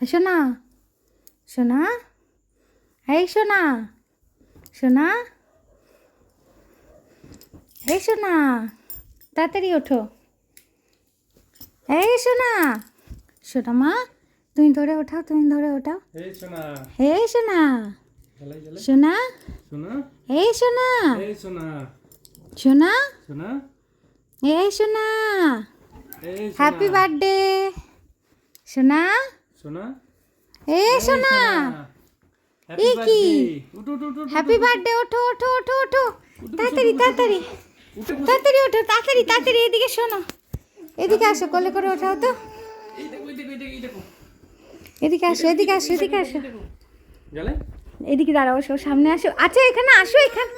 সোনা সোনা এই সোনা সোনা এই সোনা তাড়াতাড়ি ওঠো। এই সোনা সোনা মা তুমি ধরে ওঠাও তুমি ধরে ওঠাও। এই সোনা। এই সোনা সোনা সোনা? এই সোনা এই সোনা। সোনা সোনা? সোনা। এই সোনা। হ্যাপি বার্থডে সোনা। সোনা? এই সোনা! এ কি? বার্থডে উঠো উঠো উঠো হ্যাপি বার্থডে ওঠো ওঠো ওঠো ওঠো তাড়াতাড়ি তাড়াতাড়ি। তাড়াতাড়ি ওঠো তাড়াতাড়ি তাড়াতাড়ি এদিকে শোনো। এদিকে আসো কোলে করে ওঠাও তো। এদিকে আসো এদিকে আসো এদিকে আসো। এদিকে দাঁড়াও আসো সামনে আসো। আচ্ছা এখানে আসো এখানে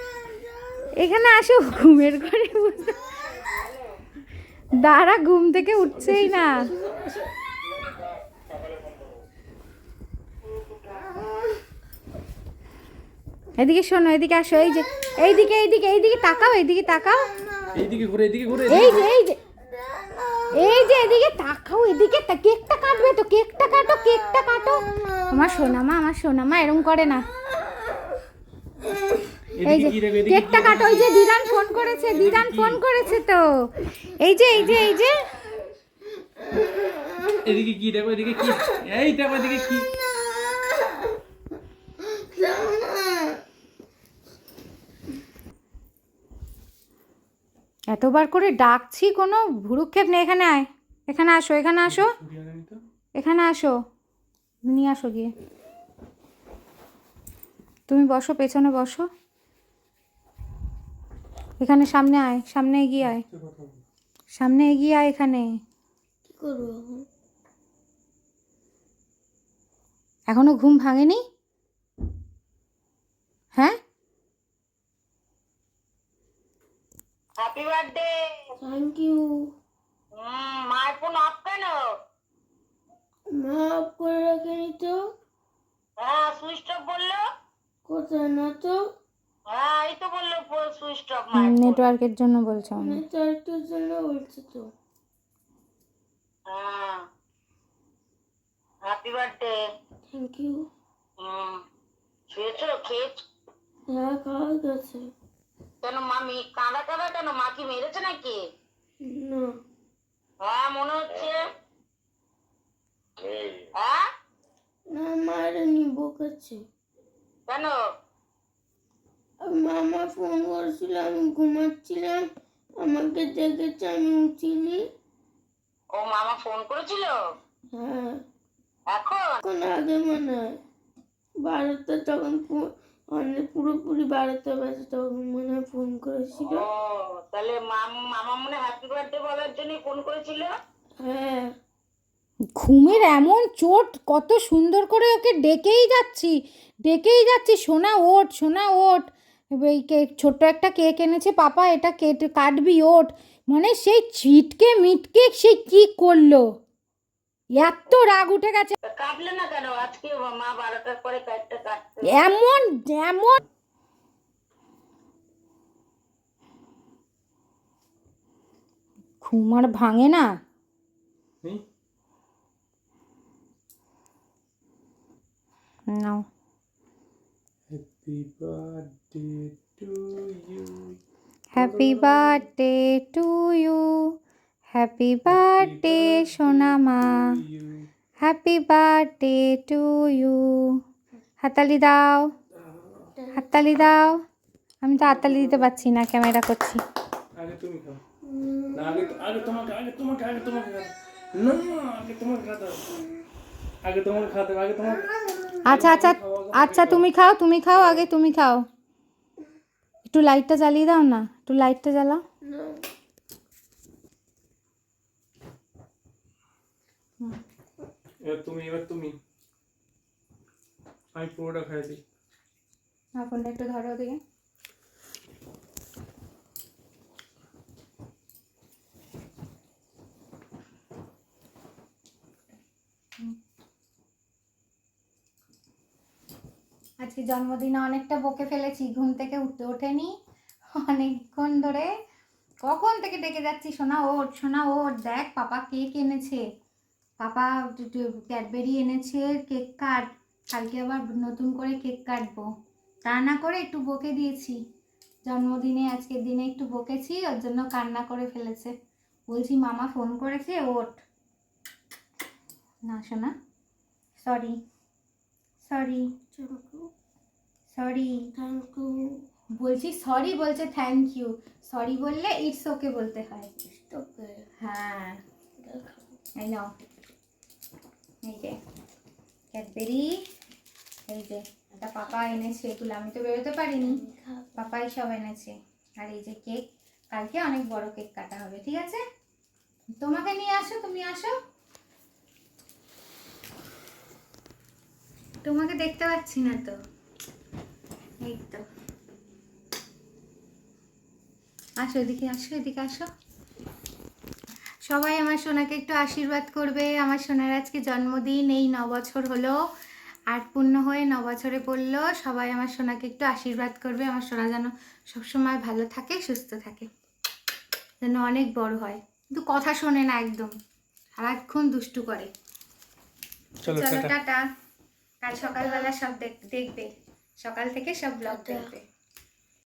এখানে আসো ঘুমের ঘরে দাঁড়া ঘুম থেকে উঠছেই না। এদিকে শোনো এদিকে আসো এই যে এইদিকে এইদিকে এইদিকে তাকাও এইদিকে তাকাও। এইদিকে ঘুরে এইদিকে ঘুরে এই যে এই যে এই যে এদিকে তাকাও এদিকে কেকটা কাটবে তো কেকটা কাটো কেকটা কাটো। আমার সোনামা আমার সোনামা এরম করে না। এই যে কেকটা কাটো ওই যে দিদান ফোন করেছে দিদান ফোন করেছে তো। এই যে এই যে এই যে। এদিকে কি দেখো এদিকে কি? এই দেখো এদিকে কি? এতবার করে ডাকছি কোনো ভুরুক্ষেপ নেই। এখানে আয়। এখানে আসো এখানে আসো? এখানে আসো। নিয়ে আসো গিয়ে। তুমি বসো পেছনে বসো। এখানে সামনে আয় সামনে এগিয়ে আয়। সামনে এগিয়ে আয় এখানে। কি করব এখনও? ঘুম ভাঙেনি হ্যাঁ হ্যাপি বার্থডে থ্যাংক ইউ মায়ের ফোন অফ কেন? মা অফ করে রাখেনি তো। হ্যাঁ সুইচ অফ বলল। কোথায় না তো? হ্যাঁ এই তো বলল সুইচ অফ নেটওয়ার্কের জন্য বলছো নেটওয়ার্কের জন্য বলছে তো। হ্যাঁ। হ্যাপি বার্থডে থ্যাংক ইউ হুম শুয়েছো খেয়েছো? হ্যাঁ খাওয়া গেছে। কেন মামি? কাঁদা কাঁদা কেন? মা কি মেরেছে নাকি? হ্যাঁ মনে হচ্ছে। হ্যাঁ? না মারেনি বকেছে কেন? মামা ফোন করেছিল আমি ঘুমাচ্ছিলাম। আমাকে দেখেছে আমি উঠিনি। ও মামা ফোন করেছিল? হ্যাঁ। এখন? এখন আগে মনে হয় বারোটা তখন অনেক পুরোপুরি বারোটা বাজে তখন মনে হয় ফোন করেছিল। তাহলে মাম- মামা মনে হ্যাপি বার্থডে বলার জন্যই ফোন করেছিল? হ্যাঁ। ঘুমের এমন চোট কত সুন্দর করে ওকে ডেকেই যাচ্ছি ডেকেই যাচ্ছি সোনা ওঠ সোনা ওঠ। এই কেক ছোট্ট একটা কেক এনেছে পাপা এটা কেটে কাটবি ওঠ। মানে সেই ছিটকে মিটকে সে কি করল? এত রাগ উঠে গেছে। কাটলে না কেন? আজকে মা বারোটার পরে কাটতে কাটতে এমন এমন। ঘুম আর ভাঙে না। নাও। Happy birthday to you happy birthday to you happy birthday সোনামা you happy birthday to you হাতালি দাও। হাততালি দাও। আমি তো হাততালি দিতে পারছি না ক্যামেরা করছি। আগে তুমি খাও। না আগে আগে তোমাকে আগে তোমাকে আগে তোমাকে না আগে তোমাকে খাতে আগে তোমাকে খাতে আগে তোমাকে আচ্ছা আচ্ছা আচ্ছা তুমি খাও তুমি খাও আগে তুমি খাও। একটু লাইটটা জ্বালিয়ে দাও না একটু লাইটটা জ্বালাও। এবার তুমি এবার তুমি। আমি পুরোটা খাই দিই। না, ফোনটা একটু ধরো ওদিকে। আজকে জন্মদিনে অনেকটা বকে ফেলেছি, ঘুম থেকে উঠতে ওঠেনি। অনেকক্ষণ ধরে। কখন থেকে ডেকে যাচ্ছি সোনা ওঠ সোনা ওঠ দেখ পাপা কেক এনেছে পাপা ক্যাডবেরি এনেছে কেক কাট। কালকে আবার নতুন করে কেক কাটবো। তা না করে একটু বকে দিয়েছি। জন্মদিনে আজকের দিনে একটু বকেছি ওর জন্য কান্না করে ফেলেছে। বলছি মামা ফোন করেছে ওট না শোনা sorry. Sorry. Sorry. Thank you. বলছি সরি বলছে থ্যাংক ইউ। সরি বললে ইটস ওকে বলতে হয়। হ্যাঁ। এই নাও এই যে, ক্যাডবেরি, এই যে এটা পাপা এনেছে এগুলো, আমি তো বেরোতে পারিনি। পাপাই সব এনেছে। আর এই যে কেক, কালকে অনেক বড় কেক কাটা হবে, ঠিক আছে? তোমাকে নিয়ে আসো, তুমি আসো। তোমাকে দেখতে পাচ্ছি না তো। এই তো। আসো এদিকে আসো এদিকে, আসো। সবাই আমার সোনাকে একটু আশীর্বাদ করবে। আমার সোনার আজকে জন্মদিন এই ন বছর হলো। আট পূর্ণ হয়ে ন বছরে পড়ল সবাই আমার সোনাকে একটু আশীর্বাদ করবে। আমার সোনা যেন সবসময় ভালো থাকে সুস্থ থাকে। যেন অনেক বড় হয়। কিন্তু কথা শোনে না একদম। সারাক্ষণ দুষ্টু করে। চলো টাটা। কাল সকালবেলা সব দেখ- দেখবে। সকাল থেকে সব ব্লগ দেখবে।